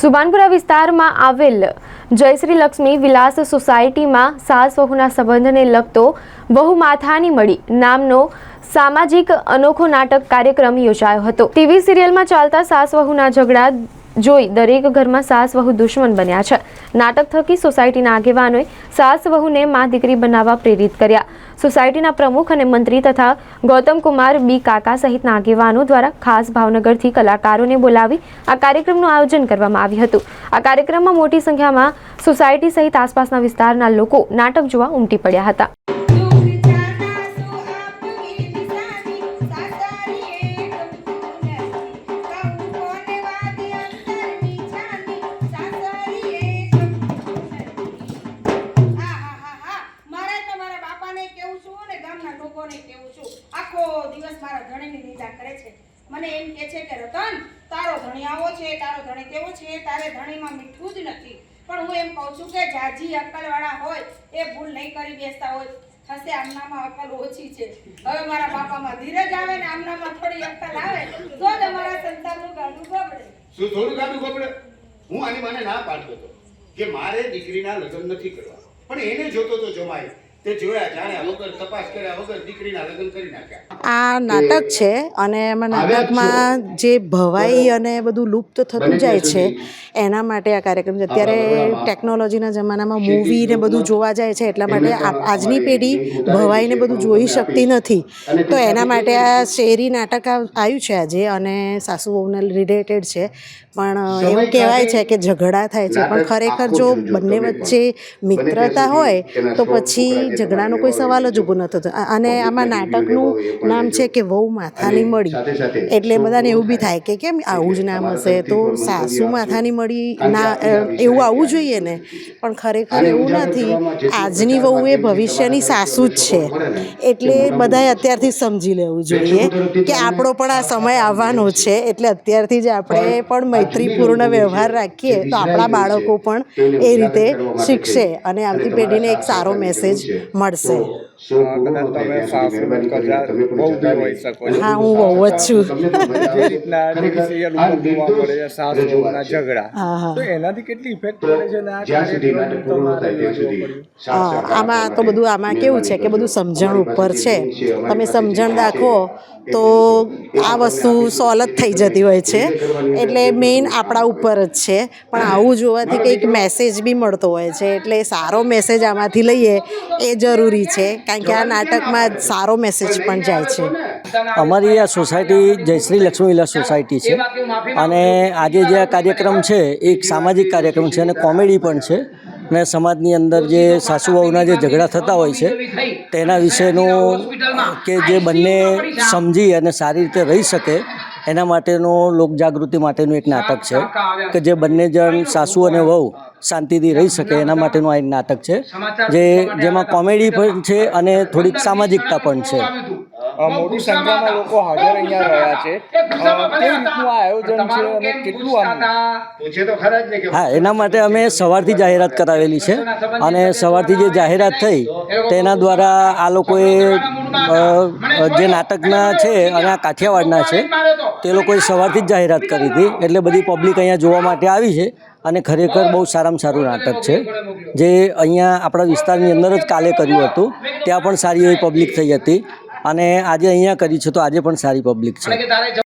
સુભાનપુરા વિસ્તારમાં આવેલ જયશ્રી લક્ષ્મી વિલાસ સોસાયટીમાં સાસ વહુના સંબંધને લગતો વહુ માથાની મળી નામનો સામાજિક અનોખો નાટક કાર્યક્રમ યોજાયો હતો. ટીવી સિરિયલમાં ચાલતા સાસ વહુના ઝઘડા જોઈ દરેક ઘરમાં સાસ વહુ દુશ્મન બન્યા છે. નાટક થકી સોસાયટીના આગેવાનોએ સાસ વહુને માં દીકરી બનાવવા પ્રેરિત કર્યા. સોસાયટીના પ્રમુખ અને મંત્રી તથા ગૌતમ કુમાર બી કાકા સહિતના આગેવાનો દ્વારા ખાસ ભાવનગરથી કલાકારોને બોલાવી આ કાર્યક્રમનું આયોજન કરવામાં આવ્યું હતું. આ કાર્યક્રમમાં મોટી સંખ્યામાં સોસાયટી સહિત આસપાસના વિસ્તારના લોકો નાટક જોવા ઉમટી પડ્યા હતા. લોકોને કેવું છું? આખો દિવસ મારા ધણીની નિંદા કરે છે. મને એમ કે છે કે, રતન, તારો ધણી આવો છે, તારો ધણી કેવો છે? તારે ધણીમાં મીઠું જ નથી. પણ હું એમ કહું છું કે, જાજી અક્કલવાળા હોય, એ ભૂલ નહીં કરી બેસતા હોય. હશે આમનામાં અક્કલ ઓછી છે. હવે મારા બાપામાં ધીરજ આવે ને આમનામાં થોડી અક્કલ આવે, તો જ અમારા સંતાનનું ગાડું ગબડે. શું થોડું ગાડું ગબડે? હું આની મને ના પાડતો કે મારે દીકરીના લગ્ન નથી કરવા. પણ એને જોતો તો જમાય તે જોયા જાણ્યા વગર તપાસ કર્યા વગર દીકરીના લગ્ન કરી નાખ્યા. આ નાટક છે અને એમાં નાટકમાં જે ભવાઈ અને બધું લુપ્ત થતું જાય છે એના માટે આ કાર્યક્રમ છે. અત્યારે ટેકનોલોજીના જમાનામાં મૂવી ને બધું જોવા જાય છે એટલા માટે આ- આજની પેઢી ભવાઈને બધું જોઈ શકતી નથી. તો એના માટે આ શેરી નાટક આવ- આવ્યું છે આજે અને સાસુ વહુને રિલેટેડ છે. પણ એવું કહેવાય છે કે ઝઘડા થાય છે. પણ ખરેખર જો બંને વચ્ચે મિત્રતા હોય તો પછી ઝઘડાનો કોઈ સવાલ જ ઊભો ન થતો. અને આમાં નાટકનું નામ છે કે વહુ માથાની મળી. એટલે બધાને એવું બી થાય કે કેમ આવું જ નામ હશે તો સાસુ માથાની મળી? ના એવું આવવું જોઈએ ને. પણ ખરેખર એવું નથી. આજની વહુ એ ભવિષ્યની સાસુ જ છે. એટલે બધાએ અત્યારથી સમજી લેવું જોઈએ કે આપણો પણ આ સમય આવવાનો છે. એટલે અત્યારથી જ આપણે પણ મૈત્રીપૂર્ણ વ્યવહાર રાખીએ તો આપણા બાળકો પણ એ રીતે શીખશે અને આવતી પેઢીને એક સારો મેસેજ મળશે. હા હું બહુ જ છું આમાં તો બધું આમાં કેવું છે કે બધું સમજણ ઉપર છે. તમે સમજણ દાખવો તો આ વસ્તુ સોલત થઈ જતી હોય છે. એટલે મેઇન આપણા ઉપર જ છે. પણ આવું જોવાથી કંઈક મેસેજ બી મળતો હોય છે. એટલે સારો મેસેજ આમાંથી લઈએ એ જરૂરી છે, કારણ કે આ નાટકમાં સારો મેસેજ પણ જાય છે. અમારી આ સોસાયટી જયશ્રી લક્ષ્મી વિલાસ સોસાયટી છે અને આજે જે આ કાર્યક્રમ છે, એ એક સામાજિક કાર્યક્રમ છે અને કોમેડી પણ છે. ને સમાજની અંદર જે સાસુ વહુના જે ઝઘડા થતા હોય છે, તેના વિશેનું કે જે બંને સમજી અને સારી રીતે રહી શકે, એના માટેનો લોકજાગૃતિ માટેનું એક નાટક છે. કે જે બંને જણ સાસુ અને વહુ શાંતિથી રહી શકે એના માટેનું આ એક નાટક છે જે જેમાં કોમેડી પણ છે અને થોડીક સામાજિકતા પણ છે. મોટી સંખ્યામાં લોકો હાજર અહીંયા રહ્યા છે. કેવી રીતનું આ આયોજન છે અને કેટલું હા એના માટે અમે સવારથી જાહેરાત કરાવેલી છે અને સવારથી જે જાહેરાત થઈ તેના દ્વારા આ લોકોએ જે નાટકના છે અને આ કાઠિયાવાડના છે તે. લોકોએ સવારથી જ જાહેરાત કરી હતી. એટલે બધી પબ્લિક અહીંયા જોવા માટે આવી છે અને ખરેખર બહુ સારામાં સારું નાટક છે. જે અહીંયા આપણા વિસ્તારની અંદર જ કાલે કર્યું હતું. ત્યાં પણ સારી એવી પબ્લિક થઈ હતી. અને આજે અહીંયા કરી છે તો આજે પણ સારી પબ્લિક છે.